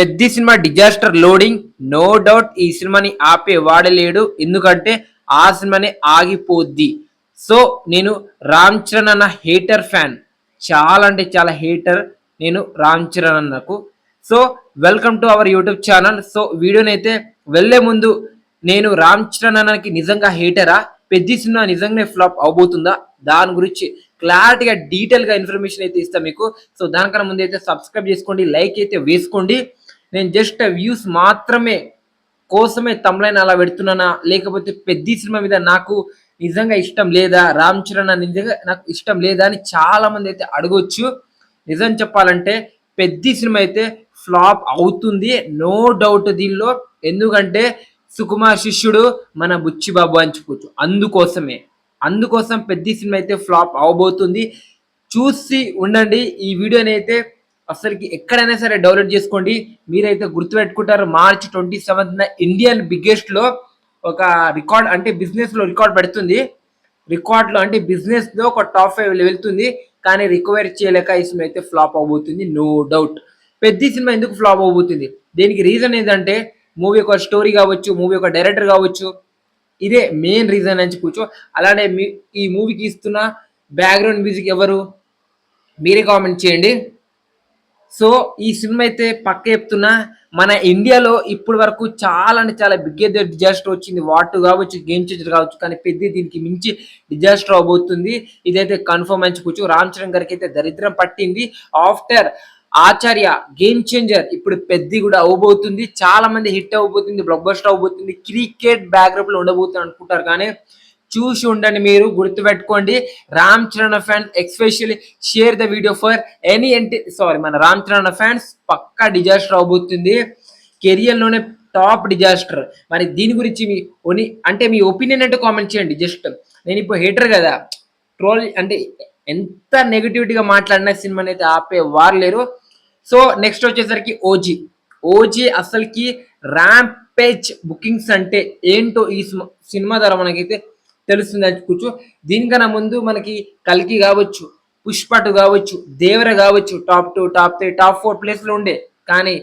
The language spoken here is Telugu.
పెద్ద cinema disaster loading. No doubt ఈ సినిమాని ఆపే వాడలేడు. ఎందుకంటే ఆ సినిమానే ఆగిపోద్ది. సో నేను రామ్ చరణ్ అన్న హేటర్ ఫ్యాన్. చాలా అంటే చాలా హేటర్ నేను రామ్ చరణ్ అన్నకు. So welcome to our YouTube channel. So వీడియోని అయితే వెళ్ళే ముందు నేను రామ్ చరణ్ అన్నకి నిజంగా హేటరా? పెద్ద సినిమా నిజంగానే ఫ్లాప్ అవబోతుందా? దాని గురించి క్లారిటీగా డీటెయిల్గా ఇన్ఫర్మేషన్ అయితే ఇస్తాను మీకు. సో దానికన్నా ముందు అయితే సబ్స్క్రైబ్ చేసుకోండి లైక్ అయితే వేసుకోండి. నేను జస్ట్ వ్యూస్ మాత్రమే కోసమే తమ్లైన్ అలా పెడుతున్నానా? లేకపోతే పెద్ద సినిమా మీద నాకు నిజంగా ఇష్టం లేదా? రామ్ చరణ్ అన్న నిజంగా నాకు ఇష్టం లేదా అని చాలా మంది అయితే అడగొచ్చు. నిజం చెప్పాలంటే పెద్ద సినిమా అయితే ఫ్లాప్ అవుతుంది. నో డౌట్ దీనిలో. ఎందుకంటే సుకుమార్ శిష్యుడు మన బుచ్చిబాబు అని చెప్పొచ్చు. అందుకోసమే. అందుకోసం పెద్ద సినిమా అయితే ఫ్లాప్ అవబోతుంది. చూసి ఉండండి. ఈ వీడియోని అయితే అసలుకి ఎక్కడైనా సరే డౌన్లోడ్ చేసుకోండి. మీరైతే గుర్తుపెట్టుకుంటారు మార్చ్ ట్వంటీ సెవెంత్న ఇండియన్ బిగ్గెస్ట్లో ఒక రికార్డ్ అంటే బిజినెస్లో రికార్డ్ పెడుతుంది. రికార్డ్లో అంటే బిజినెస్లో ఒక టాప్ ఫైవ్ వెళ్తుంది. కానీ రికవర్ చేయలేక ఈ సినిమా అయితే ఫ్లాప్ అవబోతుంది నో డౌట్ పెద్ద సినిమా ఎందుకు ఫ్లాప్ అవబోతుంది? దీనికి రీజన్ ఏంటంటే మూవీ ఒక స్టోరీ కావచ్చు మూవీ ఒక డైరెక్టర్ కావచ్చు ఇదే మెయిన్ రీజన్ అని చెప్పొచ్చు. అలానే మీ ఈ మూవీకి ఇస్తున్న బ్యాక్గ్రౌండ్ మ్యూజిక్ ఎవరు? మీరే కామెంట్ చేయండి. సో ఈ సినిమా అయితే పక్క చెప్తున్నా మన ఇండియాలో ఇప్పటి వరకు చాలా అంటే చాలా బిగ్ డిజాస్టర్ వచ్చింది. వాట్ కావచ్చు గేమ్ చేంజర్ కావచ్చు కానీ పెద్ద దీనికి మించి డిజాస్టర్ అవబోతుంది. ఇదైతే కన్ఫర్మ్ అని చెప్పొచ్చు. రామ్ చరణ్ గారికి అయితే దరిద్రం పట్టింది. ఆఫ్టర్ ఆచార్య గేమ్ చేంజర్ ఇప్పుడు పెద్ద కూడా అవబోతుంది. చాలా మంది హిట్ అవబోతుంది బ్లాక్ బస్టర్ అవబోతుంది. క్రికెట్ బ్యాక్గ్రౌండ్లో ఉండబోతుంది అనుకుంటారు. కానీ చూసి ఉండండి మీరు గుర్తుపెట్టుకోండి. Ram Charan fans especially share the video for any ఎంటి సారీ మన రామ్ చరణ్ ఫ్యాన్స్ పక్కా డిజాస్టర్ అవబోతుంది. కెరియర్లోనే టాప్ డిజాస్టర్. మరి దీని గురించి మీ ఒని అంటే మీ ఒపీనియన్ అంటే కామెంట్ చేయండి. జస్ట్ నేను ఇప్పుడు హేటర్ కదా. ట్రోల్ అంటే ఎంత నెగిటివిటీగా మాట్లాడిన సినిమాని అయితే ఆపే వారు లేరు. సో నెక్స్ట్ వచ్చేసరికి ఓజీ. ఓజీ అసలుకి ర్యాంపేజ్ బుకింగ్స్ అంటే ఏంటో ఈ సినిమా- సినిమా ద్వారా మనకైతే తెలుస్తుంది. అనుకోవచ్చు దీనికన్నా ముందు మనకి కల్కి కావచ్చు పుష్ప టూ కావచ్చు దేవర కావచ్చు top two top three top four ప్లేస్లో ఉండే. కానీ